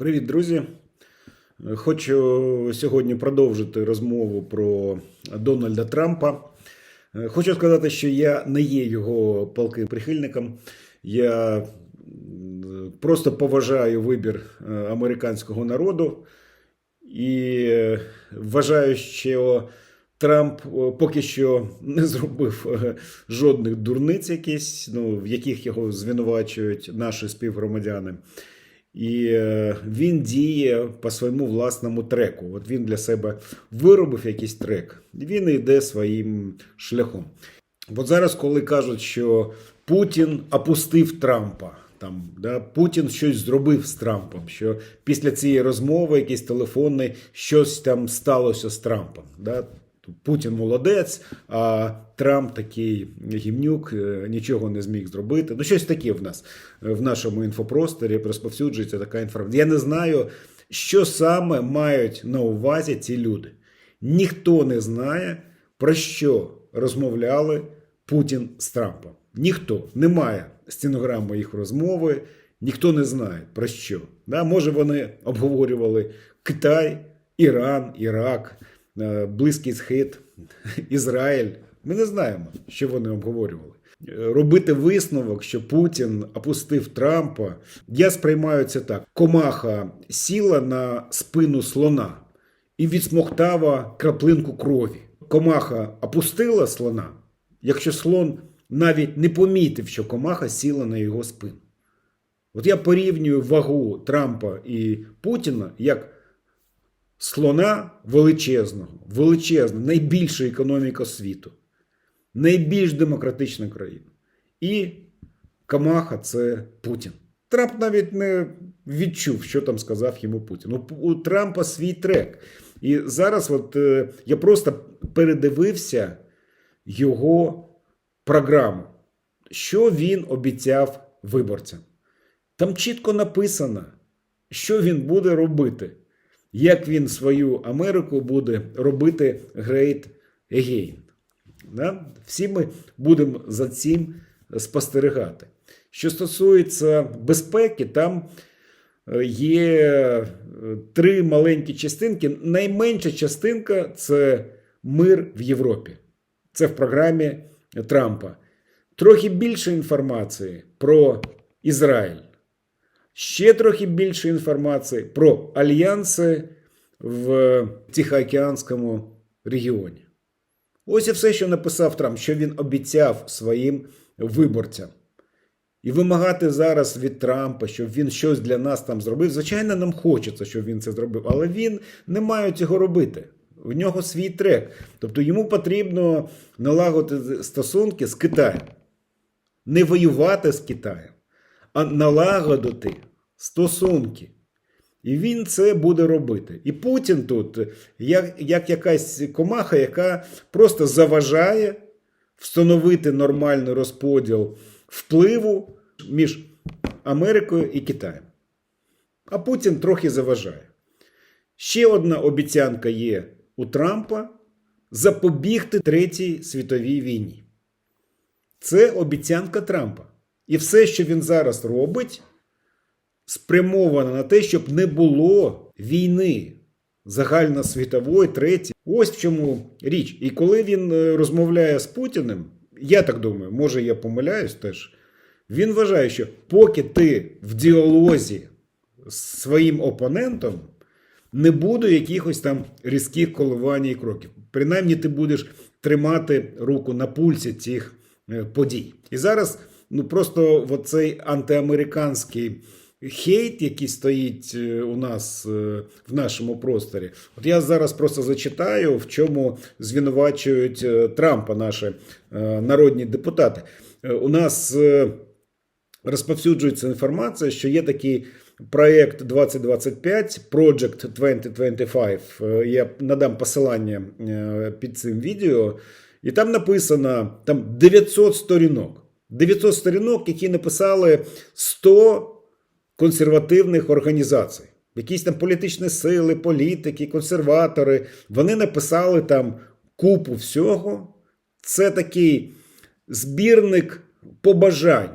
Привіт, друзі! Хочу сьогодні продовжити розмову про Дональда Трампа. Хочу сказати, що я не є його палким прихильником. Я просто поважаю вибір е, американського народу і вважаю, що Трамп е, поки що не зробив е, жодних дурниць, якісь, ну, в яких його звинувачують наші співгромадяни. І е, він діє по своєму власному треку. От він для себе виробив якийсь трек, і він йде своїм шляхом. От зараз, коли кажуть, що Путін опустив Трампа, там, да, Путін щось зробив з Трампом, що після цієї розмови, якийсь телефонний, щось там сталося з Трампом. Да. Путін молодець, а Трамп такий гімнюк, е, нічого не зміг зробити. Ну, щось таке в нас е, в нашому інфопросторі розповсюджується така інформація. Я не знаю, що саме мають на увазі ці люди. Ніхто не знає, про що розмовляли Путін з Трампом. Ніхто немає стенограми їх розмови, ніхто не знає про що. Да, може, вони обговорювали Китай, Іран, Ірак. Е, Близький Схід, Ізраїль. Ми не знаємо, що вони обговорювали. Е, Робити висновок, що Путін опустив Трампа, я сприймаю це так: комаха сіла на спину слона і відсмоктала краплинку крові. Комаха опустила слона, якщо слон навіть не помітив, що комаха сіла на його спину. От я порівнюю вагу Трампа і Путіна як слона величезного, величезна, найбільша економіка світу, найбільш демократична країна. І Камаха це Путін. Трамп навіть не відчув, що там сказав йому Путін. У, Трампа свій трек. І зараз от, е, я просто передивився його програму, що він обіцяв виборцям. Там чітко написано, що він буде робити як він свою Америку буде робити Great Again. Да? Всі ми будемо за цим спостерігати. Що стосується безпеки, там е, є е, три маленькі частинки. Найменша частинка це мир в Європі. Це в програмі Трампа. Трохи більше інформації про Ізраїль. Ще трохи більше інформації про альянси в Тихоокеанському регіоні. Ось і все, що написав Трамп, що він обіцяв своїм виборцям. І вимагати зараз від Трампа, щоб він щось для нас там зробив. Звичайно, нам хочеться, щоб він це зробив, але він не має цього робити. В нього свій трек. Тобто йому потрібно налагодити стосунки з Китаєм, не воювати з Китаєм налагодити стосунки. І він це буде робити. І Путін тут, як, як якась комаха, яка просто заважає встановити нормальний розподіл впливу між Америкою і Китаєм. А Путін трохи заважає. Ще одна обіцянка є у Трампа запобігти Третій світовій війні. Це обіцянка Трампа. І все, що він зараз робить, спрямовано на те, щоб не було війни загальносвітової, третьої. Ось в чому річ. І коли він е, розмовляє з Путіним, я так думаю, може я помиляюсь теж. Він вважає, що поки ти в діалозі з своїм опонентом, не буде якихось там різких коливань і кроків. Принаймні, ти будеш тримати руку на пульсі цих е, подій. І зараз ну просто цей антиамериканський хейт, який стоїть е, у нас е, в нашому просторі. От я зараз просто зачитаю, в чому звинувачують е, Трампа наші народні депутати. У нас розповсюджується інформація, що є такий. Проєкт 2025, Project 2025. Я надам посилання під цим відео, і там написано там 900 сторінок. 900 сторінок, які написали 100 консервативних організацій. Якісь там політичні сили, політики, консерватори. Вони написали там купу всього. Це такий збірник побажань,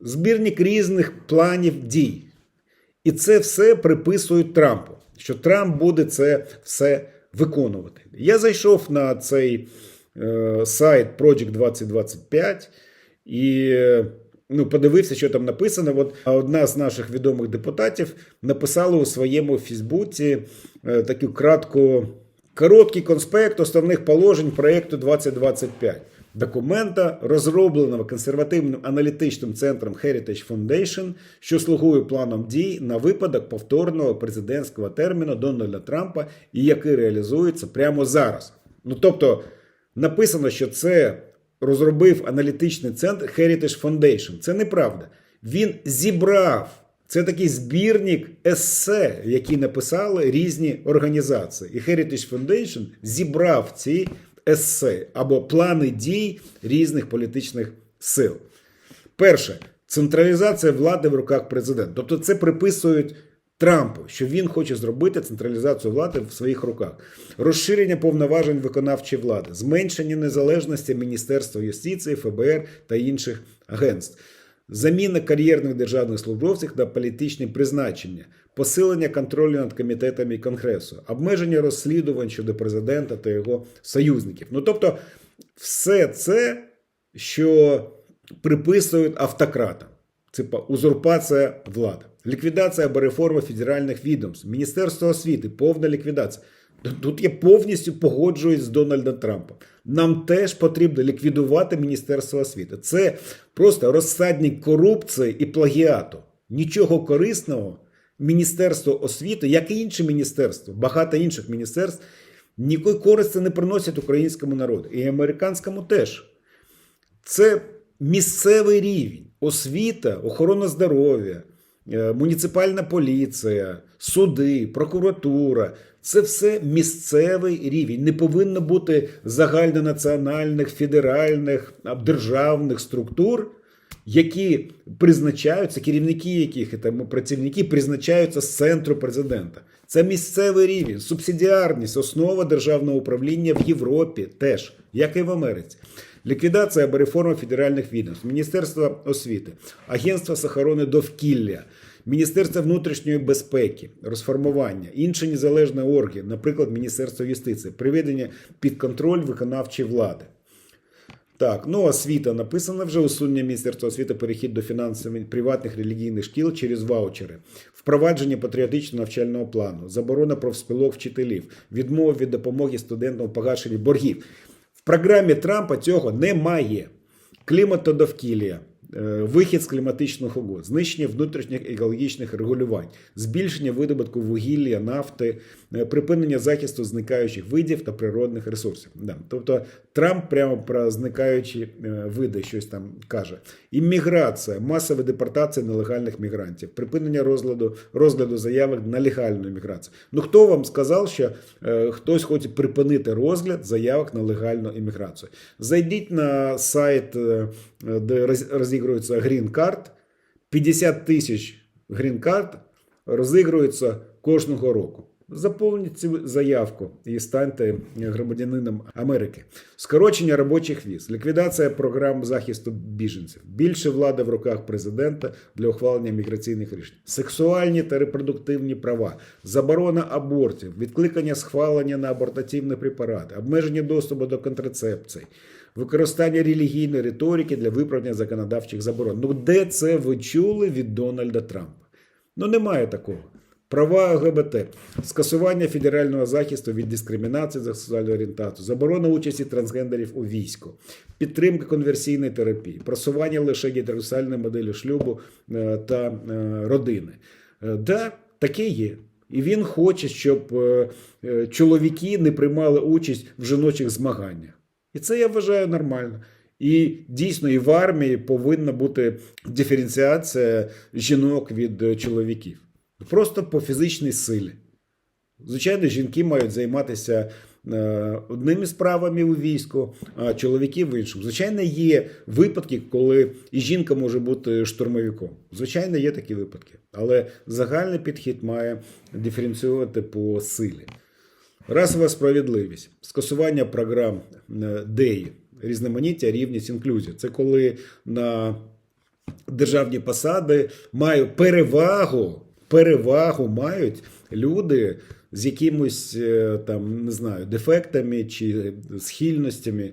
збірник різних планів дій. І це все приписують Трампу, що Трамп буде це все виконувати. Я зайшов на цей е, сайт Project 2025 і ну, подивився, що там написано. От одна з наших відомих депутатів написала у своєму Фейсбуці е, таку кратку, короткий конспект основних положень проєкту 2025. Документа, розробленого консервативним аналітичним центром Heritage Foundation, що слугує планом дій на випадок повторного президентського терміну Дональда Трампа і який реалізується прямо зараз. Ну тобто написано, що це розробив аналітичний центр Heritage Foundation. Це неправда. Він зібрав. Це такий збірник есе, які написали різні організації. І Heritage Foundation зібрав ці есе або плани дій різних політичних сил. Перше, централізація влади в руках президента. Тобто це приписують Трампу, що він хоче зробити централізацію влади в своїх руках, розширення повноважень виконавчої влади, зменшення незалежності Міністерства юстиції, ФБР та інших агентств, заміна кар'єрних державних службовців на політичні призначення, посилення контролю над комітетами Конгресу, обмеження розслідувань щодо президента та його союзників. Ну тобто, все це, що приписують автократам. Типа узурпація влади, ліквідація або реформа федеральних відомств, Міністерство освіти, повна ліквідація. Тут я повністю погоджуюсь з Дональдом Трампом. Нам теж потрібно ліквідувати Міністерство освіти. Це просто розсадник корупції і плагіату. Нічого корисного Міністерство освіти, як і інші міністерства, багато інших міністерств, ніякої користі не приносять українському народу і американському теж. Це місцевий рівень, освіта, охорона здоров'я, муніципальна поліція, суди, прокуратура. Це все місцевий рівень. Не повинно бути загальнонаціональних, федеральних, державних структур, які призначаються, керівники яких і там працівники призначаються з центру президента. Це місцевий рівень, субсидіарність, основа державного управління в Європі теж, як і в Америці. Ліквідація або реформа федеральних відомств, Міністерство освіти, Агентство з охорони довкілля, Міністерство внутрішньої безпеки, розформування, інші незалежні органи, наприклад, Міністерство юстиції, приведення під контроль виконавчої влади. Так, ну освіта написано вже усунення Міністерства освіти, перехід до фінансових приватних релігійних шкіл через ваучери, впровадження патріотичного навчального плану, заборона профспілок вчителів, відмова від допомоги студентам у погашенні боргів. Програмі Трампа цього немає. Клімат та довкілля, е, вихід з кліматичних угод, знищення внутрішніх екологічних регулювань, збільшення видобутку вугілля, нафти, припинення захисту зникаючих видів та природних ресурсів. Да. Тобто Трамп прямо про зникаючі е, види щось там каже. Імміграція, масова депортація нелегальних мігрантів, припинення розгляду, розгляду заявок на легальну міграцію. Ну хто вам сказав, що е, хтось хоче припинити розгляд заявок на легальну імміграцію? Зайдіть на сайт, е, де розігрується грін-карт. 50 тисяч грін-карт розігруються кожного року. Заповніть цю заявку і станьте громадянином Америки. Скорочення робочих віз, ліквідація програм захисту біженців, більше влади в руках президента для ухвалення міграційних рішень, сексуальні та репродуктивні права, заборона абортів, відкликання схвалення на абортативні препарати, обмеження доступу до контрацепції. Використання релігійної риторики для виправдання законодавчих заборон. Ну де це ви чули від Дональда Трампа? Ну немає такого. Права ЛГБТ, скасування федерального захисту від дискримінації за сексуальну орієнтацію, заборона участі трансгендерів у війську, підтримка конверсійної терапії, просування лише гетеросексуальної моделі шлюбу е, та е, родини. Е, Да, таке є. І він хоче, щоб чоловіки не приймали участь в жіночих змаганнях. І це я вважаю нормально. І дійсно, і в армії повинна бути диференціація жінок від чоловіків. Просто по фізичній силі. Звичайно, жінки мають займатися е, одними справами у війську, а чоловіки в іншому. Звичайно, є випадки, коли і жінка може бути штурмовиком. Звичайно, є такі випадки. Але загальний підхід має диференціювати по силі. Расова справедливість, скасування програм е, ДЕІ, різноманіття, рівність, інклюзія. Це коли на державні посади має перевагу, перевагу мають люди з якимось е, там не знаю дефектами чи схильностями.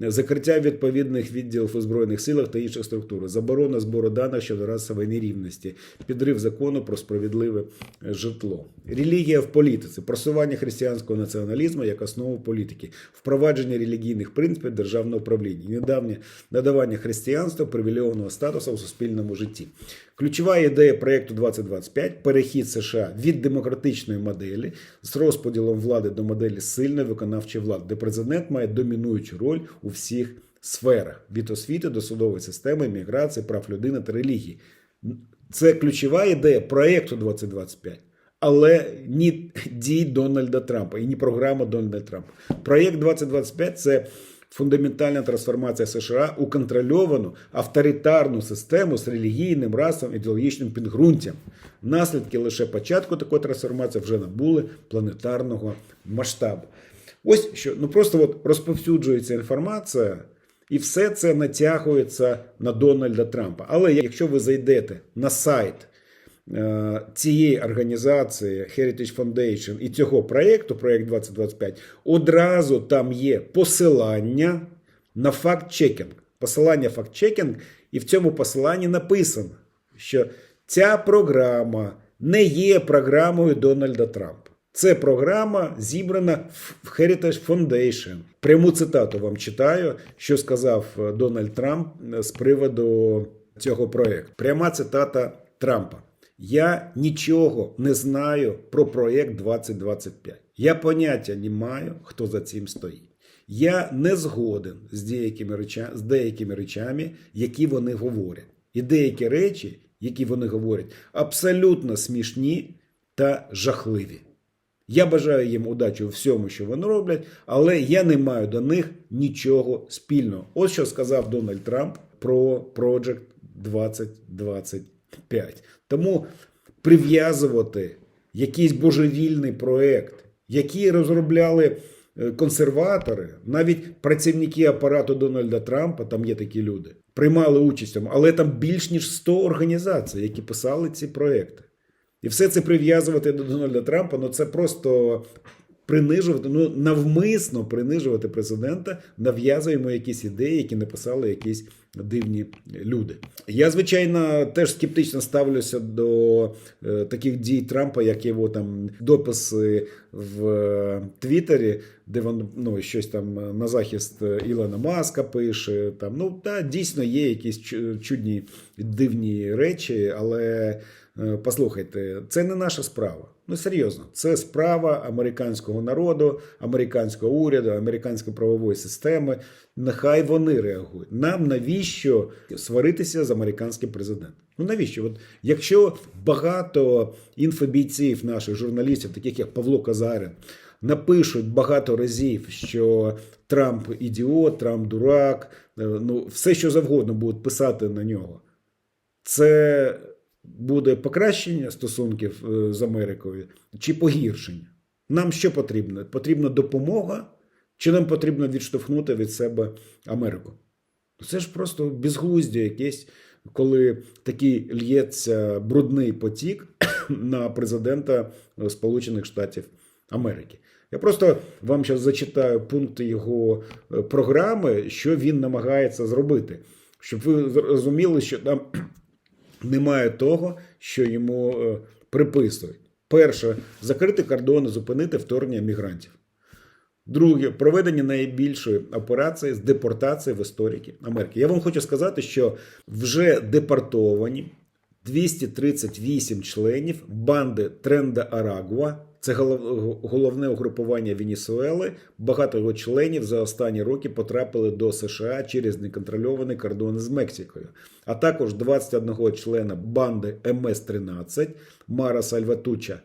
Закриття відповідних відділів у збройних силах та інших структур, заборона збору даних щодо расової нерівності, підрив закону про справедливе е, житло, релігія в політиці, просування християнського націоналізму як основу політики, впровадження релігійних принципів державного управління, недавнє надавання християнства привілейованого статусу у суспільному житті. Ключова ідея проєкту 2025 перехід США від демократичної моделі з розподілом влади до моделі сильної виконавчої влади, де президент має домінуючу роль у всіх сферах від освіти до судової системи, міграції, прав людини та релігії. Це ключова ідея проєкту 2025. Але ні дій Дональда Трампа і ні програма Дональда Трампа. Проєкт 2025 це фундаментальна трансформація США у контрольовану авторитарну систему з релігійним расовим ідеологічним підґрунтям. Наслідки лише початку такої трансформації вже набули планетарного масштабу. Ось що ну просто от розповсюджується інформація, і все це натягується на Дональда Трампа. Але якщо ви зайдете на сайт цієї організації Heritage Foundation і цього проєкту, проєкт 2025, одразу там є посилання на факт-чекінг. Посилання факт-чекінг, і в цьому посиланні написано, що ця програма не є програмою Дональда Трампа. Це програма зібрана в Heritage Foundation. Пряму цитату вам читаю, що сказав е, Дональд Трамп е, з приводу цього проєкту. Пряма цитата Трампа. Я нічого не знаю про проєкт 2025. Я поняття не маю, хто за цим стоїть. Я не згоден з деякими, речами, з деякими речами, які вони говорять. І деякі речі, які вони говорять, абсолютно смішні та жахливі. Я бажаю їм удачі у всьому, що вони роблять, але я не маю до них нічого спільного. Ось що сказав Дональд Трамп про Project 2025. Тому прив'язувати якийсь божевільний проект, який розробляли е, консерватори, навіть працівники апарату Дональда Трампа, там є такі люди, приймали участь, але там більш ніж 100 організацій, які писали ці проекти. І все це прив'язувати до Дональда Трампа, ну це просто принижувати, ну навмисно принижувати президента, нав'язуємо якісь ідеї, які написали якісь дивні люди. Я, звичайно, теж скептично ставлюся до е, таких дій Трампа, як його там дописи в е, Твіттері, де він ну, щось там на захист Ілона Маска пише. Там, ну, та, дійсно є якісь чудні дивні речі, але. Е, Послухайте, це не наша справа. Ну серйозно, це справа американського народу, американського уряду, американської правової системи. Нехай вони реагують. Нам навіщо сваритися з американським президентом? Ну навіщо? От якщо багато інфобійців наших журналістів, таких як Павло Казарин, напишуть багато разів, що Трамп ідіот, Трамп дурак, е, ну все що завгодно будуть писати на нього. Це буде покращення стосунків е, з Америкою чи погіршення? Нам що потрібно? Потрібна допомога, чи нам потрібно відштовхнути від себе Америку? Це ж просто безглуздя якесь, коли такий л'ється брудний потік на президента Сполучених Штатів Америки. Я просто вам зараз зачитаю пункти його е, програми, що він намагається зробити, щоб ви зрозуміли, що там немає того, що йому е, приписують. Перше, закрити кордони, зупинити вторгнення мігрантів. Друге, проведення найбільшої операції з депортації в історії Америки. Я вам хочу сказати, що вже депортовані 238 членів банди Тренда Арагуа. Це голов- головне угрупування Венесуели. Багато його членів за останні роки потрапили до США через неконтрольований кордон з Мексикою, а також 21 члена банди МС-13 Мара Сальватуча,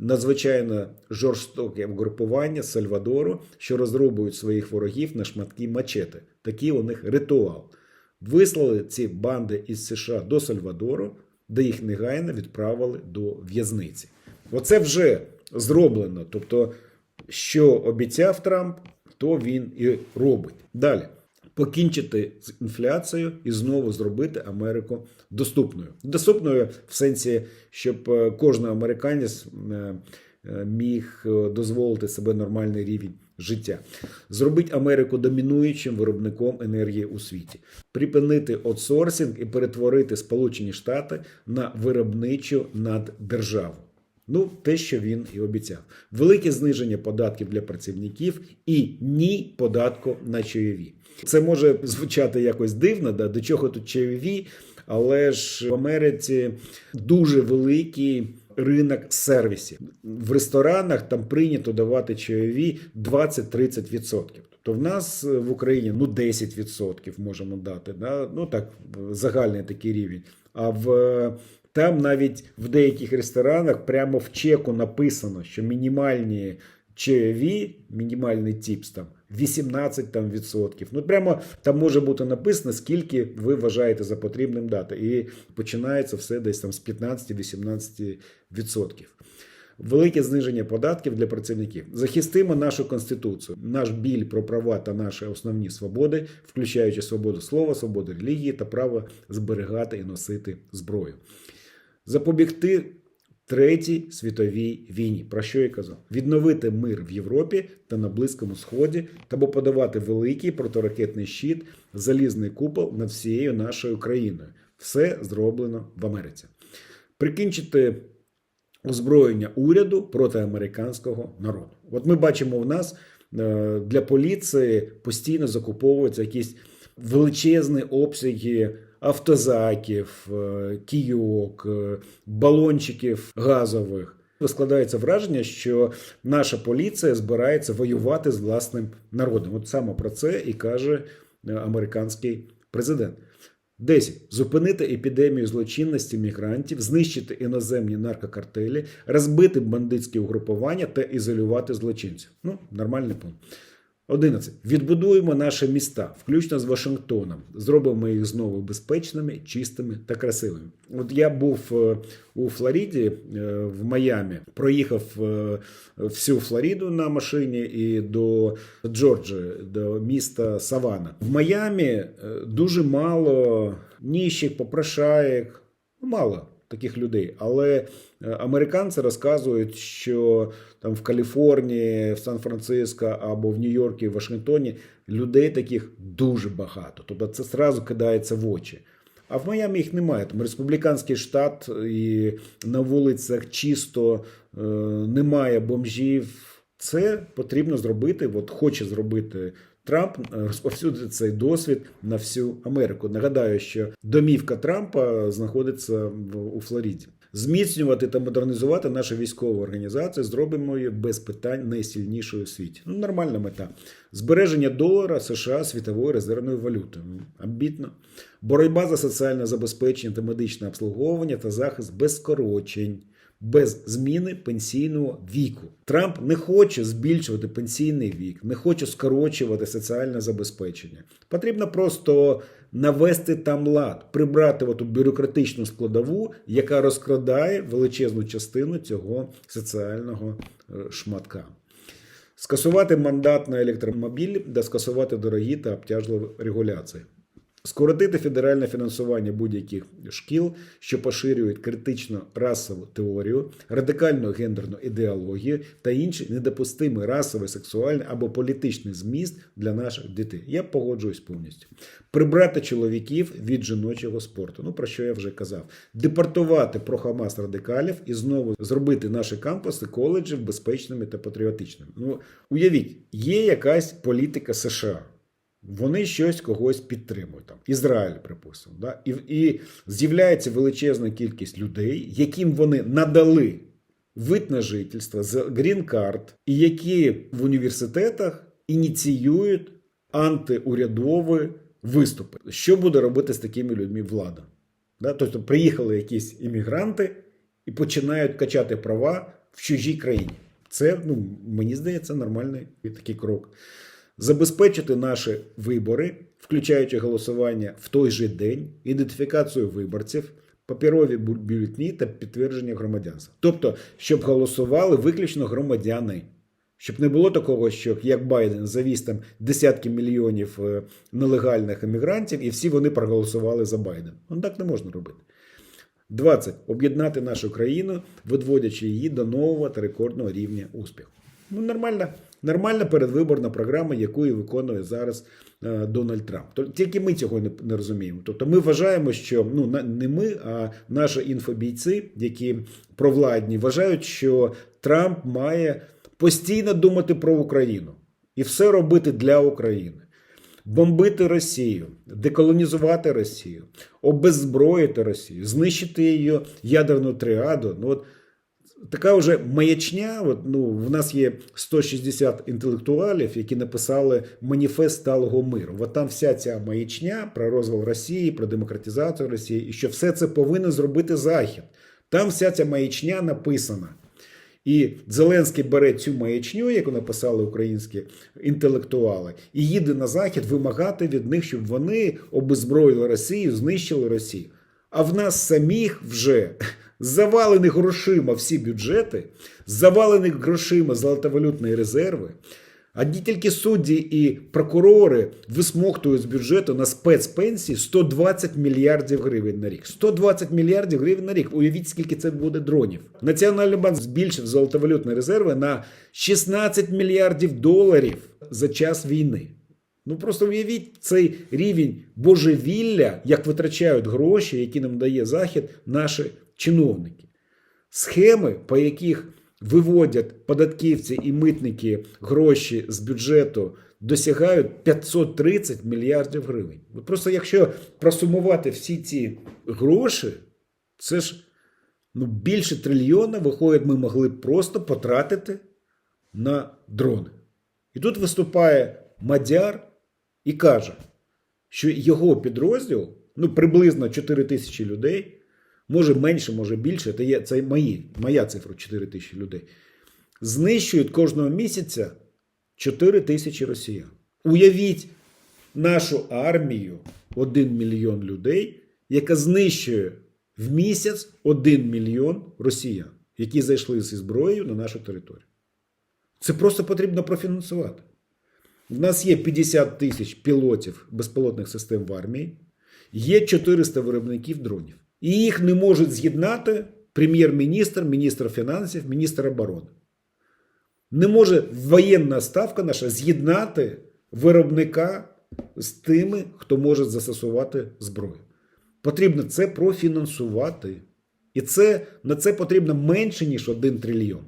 надзвичайно жорстоке угрупування Сальвадору, що розрубують своїх ворогів на шматки мачети. Такий у них ритуал. Вислали ці банди із США до Сальвадору, де їх негайно відправили до в'язниці. Оце вже зроблено. Тобто, що обіцяв Трамп, то він і робить. Далі. покінчити з інфляцією і знову зробити Америку доступною. Доступною в сенсі, щоб е, кожен американець е, е, міг дозволити себе нормальний рівень життя, зробити Америку домінуючим виробником енергії у світі, припинити аутсорсинг і перетворити Сполучені Штати на виробничу наддержаву. Ну, те, що він і обіцяв. Велике зниження податків для працівників і ні податку на чайові. Це може звучати якось дивно, да? до чого тут чайові, але ж в Америці дуже великий ринок сервісів. В ресторанах там прийнято давати чайові 20-30%. Тобто в нас в Україні ну 10% можемо дати. Да? Ну так, загальний такий рівень. А в там навіть в деяких ресторанах прямо в чеку написано, що мінімальні чайові, мінімальний тіпс там 18 там, відсотків. Ну прямо там може бути написано, скільки ви вважаєте за потрібним дати. І починається все десь там з 15-18 відсотків. Велике зниження податків для працівників. Захистимо нашу конституцію, наш біль про права та наші основні свободи, включаючи свободу слова, свободу релігії та право зберігати і носити зброю. Запобігти Третій світовій війні, про що я казав, відновити мир в Європі та на Близькому Сході, та подавати великий протиракетний щит, залізний купол над всією нашою країною. Все зроблено в Америці. Прикінчити озброєння уряду проти американського народу. От ми бачимо, в нас е, для поліції постійно закуповуються якісь величезні обсяги автозаків, е, кійок, е, балончиків газових. Складається враження, що наша поліція збирається воювати з власним народом. От саме про це і каже е, американський президент. 10. Зупинити епідемію злочинності мігрантів, знищити іноземні наркокартелі, розбити бандитські угрупування та ізолювати злочинців. Ну, нормальний пункт. 11. Відбудуємо наші міста, включно з Вашингтоном. Зробимо їх знову безпечними, чистими та красивими. От я був е, у Флориді е, в Майамі, проїхав е, всю Флориду на машині і до Джорджії, до міста Савана. В Майамі дуже мало ніщих, попрошаєк, ну, мало таких людей. Але американці розказують, що там в Каліфорнії, в Сан-Франциско або в Нью-Йорку, в Вашингтоні людей таких дуже багато. Тобто це зразу кидається в очі. А в Майамі їх немає. Там республіканський штат, і на вулицях чисто е, немає бомжів. Це потрібно зробити. От хоче зробити Трамп розповсюдити цей досвід на всю Америку. Нагадаю, що домівка Трампа знаходиться в у Флориді. Зміцнювати та модернізувати нашу військову організацію зробимо її без питань найсильнішою у світі. Ну, нормальна мета. Збереження долара США світовою резервною валютою. Амбітно. Боротьба за соціальне забезпечення та медичне обслуговування та захист без скорочень без зміни пенсійного віку. Трамп не хоче збільшувати пенсійний вік, не хоче скорочувати соціальне забезпечення. Потрібно просто навести там лад, прибрати оту бюрократичну складову, яка розкрадає величезну частину цього соціального е, шматка. Скасувати мандат на електромобілі та скасувати дорогі та обтяжливі регуляції. Скоротити федеральне фінансування будь-яких шкіл, що поширюють критично расову теорію, радикальну гендерну ідеологію та інші недопустимий расовий, сексуальний або політичний зміст для наших дітей. Я погоджуюсь повністю. Прибрати чоловіків від жіночого спорту. Ну про що я вже казав. Депортувати про Хамас радикалів і знову зробити наші кампуси коледжів безпечними та патріотичними. Ну уявіть, є якась політика США. Вони щось когось підтримують. Там Ізраїль, припустимо. Да? І і з'являється величезна кількість людей, яким вони надали вид на жительство з грін-карт, і які в університетах ініціюють антиурядові виступи. Що буде робити з такими людьми влада? Да? Тобто приїхали якісь іммігранти і починають качати права в чужій країні. Це, ну, мені здається, нормальний такий крок забезпечити наші вибори, включаючи голосування в той же день, ідентифікацію виборців, паперові бюлетні та підтвердження громадянства. Тобто, щоб голосували виключно громадяни, Щоб не було такого, що як Байден завіз там десятки мільйонів е, нелегальних емігрантів, і всі вони проголосували за Байден. Ну так не можна робити. 20. Об'єднати нашу країну, відводячи її до нового та рекордного рівня успіху. Ну, нормальна, нормальна передвиборна програма, яку і виконує зараз е, Дональд Трамп. То- Тільки ми цього не, не розуміємо. Тобто ми вважаємо, що ну не ми, а наші інфобійці, які провладні, вважають, що Трамп має постійно думати про Україну і все робити для України. Бомбити Росію, деколонізувати Росію, обеззброїти Росію, знищити її ядерну тріаду. Ну, от така вже маячня. От, ну, в нас є 160 інтелектуалів, які написали маніфест сталого миру. От там вся ця маячня про розвал Росії, про демократизацію Росії, і що все це повинен зробити Захід. Там вся ця маячня написана. І Зеленський бере цю маячню, яку написали українські інтелектуали, і їде на захід вимагати від них, щоб вони обезброїли Росію, знищили Росію. А в нас самих вже завалені грошима всі бюджети, завалені грошима золотовалютні резерви. Одні тільки судді і прокурори висмоктують з бюджету на спецпенсії 120 мільярдів гривень на рік. 120 мільярдів гривень на рік. Уявіть, скільки це буде дронів. Національний банк збільшив золотовалютні резерви на 16 мільярдів доларів за час війни. Ну просто уявіть цей рівень божевілля, як витрачають гроші, які нам дає Захід, наші чиновники схеми, по яких виводять податківці і митники гроші з бюджету, досягають 530 мільярдів гривень. Просто якщо просумувати всі ці гроші, це ж ну, більше трильйона, виходить, ми могли б просто потратити на дрони. І тут виступає Мадяр і каже, що його підрозділ, ну приблизно 4 тисячі людей, може менше, може більше, це, є, це мої, моя цифра 4 тисячі людей, знищують кожного місяця 4 тисячі росіян. Уявіть нашу армію 1 мільйон людей, яка знищує в місяць 1 мільйон росіян, які зайшли зі зброєю на нашу територію. Це просто потрібно профінансувати. У нас є 50 тисяч пілотів безпілотних систем в армії, є 400 виробників дронів. І їх не можуть з'єднати прем'єр-міністр, міністр фінансів, міністр оборони. Не може воєнна ставка наша з'єднати виробника з тими, хто може застосувати зброю. Потрібно це профінансувати. І це, на це потрібно менше, ніж 1 трильйон.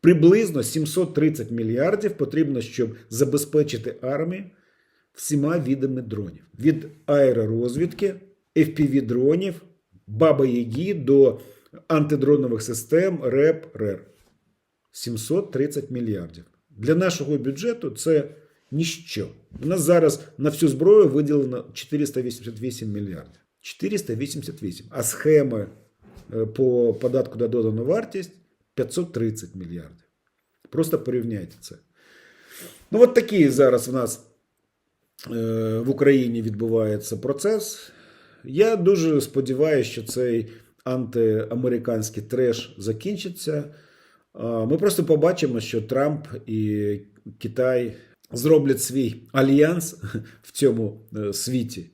Приблизно 730 мільярдів потрібно, щоб забезпечити армію всіма видами дронів: від аеророзвідки, FPV-дронів, Баба Ягі до антидронових систем РЕП РЕР. 730 мільярдів. Для нашого бюджету це ніщо. У нас зараз на всю зброю виділено 488 мільярдів. 488. А схеми е, по податку на додану вартість 530 мільярдів. Просто порівняйте це. Ну, от такий зараз в нас е, в Україні відбувається процес. Я дуже сподіваюся, що цей антиамериканський треш закінчиться. Ми просто побачимо, що Трамп і Китай зроблять свій альянс в цьому е, світі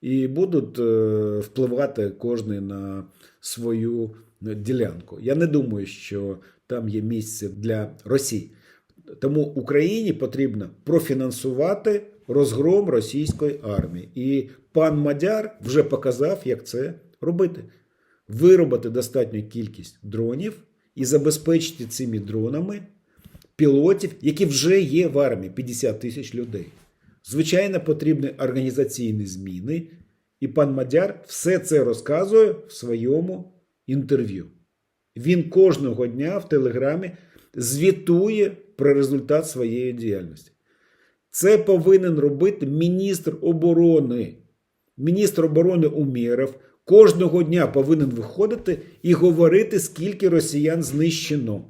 і будуть е, впливати кожен на свою ділянку. Я не думаю, що там є місце для Росії. Тому Україні потрібно профінансувати розгром російської армії. І пан Мадяр вже показав, як це робити. Виробити достатню кількість дронів і забезпечити цими дронами пілотів, які вже є в армії 50 тисяч людей. Звичайно, потрібні організаційні зміни, і пан Мадяр все це розказує в своєму інтерв'ю. Він кожного дня в Телеграмі звітує про результат своєї діяльності. Це повинен робити міністр оборони. Міністр оборони Умєров кожного дня повинен виходити і говорити, скільки росіян знищено.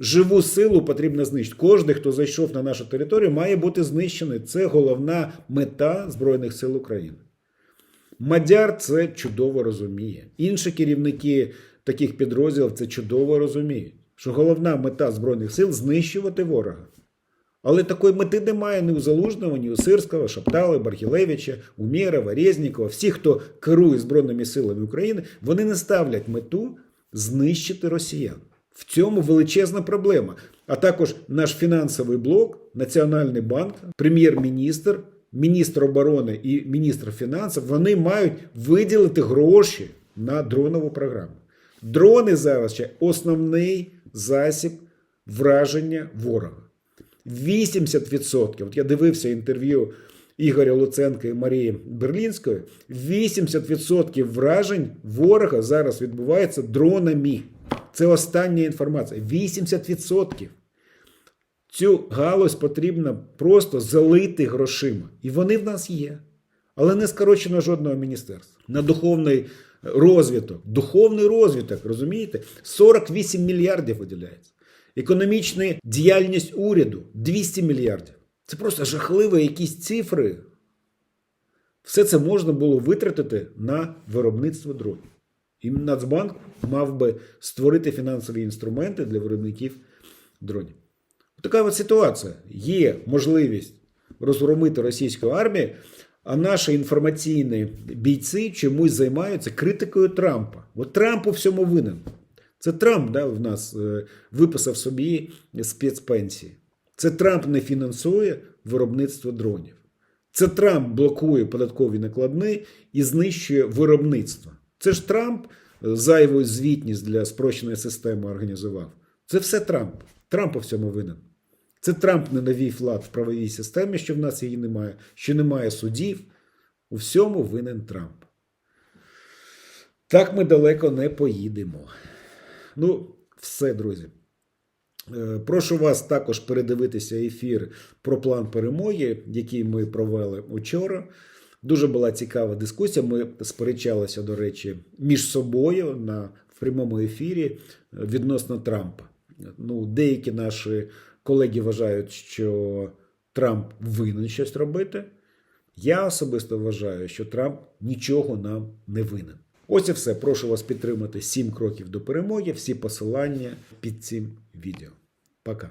Живу силу потрібно знищити. Кожен, хто зайшов на нашу територію, має бути знищений. Це головна мета Збройних сил України. Мадяр це чудово розуміє. Інші керівники таких підрозділів це чудово розуміють. що головна мета Збройних сил знищувати ворога. Але такої мети немає ні у Залужного, ні у Сирського, Шаптали, Бархілевича, Умєрова, Резнікова. Всі, хто керує Збройними силами України, вони не ставлять мету знищити росіян. В цьому величезна проблема. А також наш фінансовий блок, Національний банк, прем'єр-міністр, міністр оборони і міністр фінансів вони мають виділити гроші на дронову програму. Дрони зараз ще основний засіб враження ворога. 80%, от я дивився інтерв'ю Ігоря Луценка і Марії Берлінської, 80% вражень ворога зараз відбувається дронами. Це остання інформація. 80%. Цю галузь потрібно просто залити грошима. І вони в нас є. Але не скорочено жодного міністерства. На духовний розвиток. Духовний розвиток, розумієте? 48 мільярдів виділяється. Економічна діяльність уряду 200 мільярдів. Це просто жахливі якісь цифри. Все це можна було витратити на виробництво дронів. І Нацбанк мав би створити фінансові інструменти для виробників дронів. Така от ситуація. Є можливість розгромити російську армію, а наші інформаційні бійці чомусь займаються критикою Трампа. От Трамп у всьому винен. Це Трамп да, в нас е, виписав собі спецпенсії. Це Трамп не фінансує виробництво дронів. Це Трамп блокує податкові накладні і знищує виробництво. Це ж Трамп е, зайву звітність для спрощеної системи організував. Це все Трамп. Трамп у всьому винен. Це Трамп не навів лад в правовій системі, що в нас її немає, що немає судів. У всьому винен Трамп. Так ми далеко не поїдемо. Ну, все, друзі. Е, Прошу вас також передивитися ефір про план перемоги, який ми провели учора. Дуже була цікава дискусія. Ми сперечалися, до речі, між собою на прямому ефірі відносно Трампа. Ну, деякі наші колеги вважають, що Трамп винен щось робити. Я особисто вважаю, що Трамп нічого нам не винен. Ось і все. Прошу вас підтримати 7 кроків до перемоги. Всі посилання під цим відео. Пока.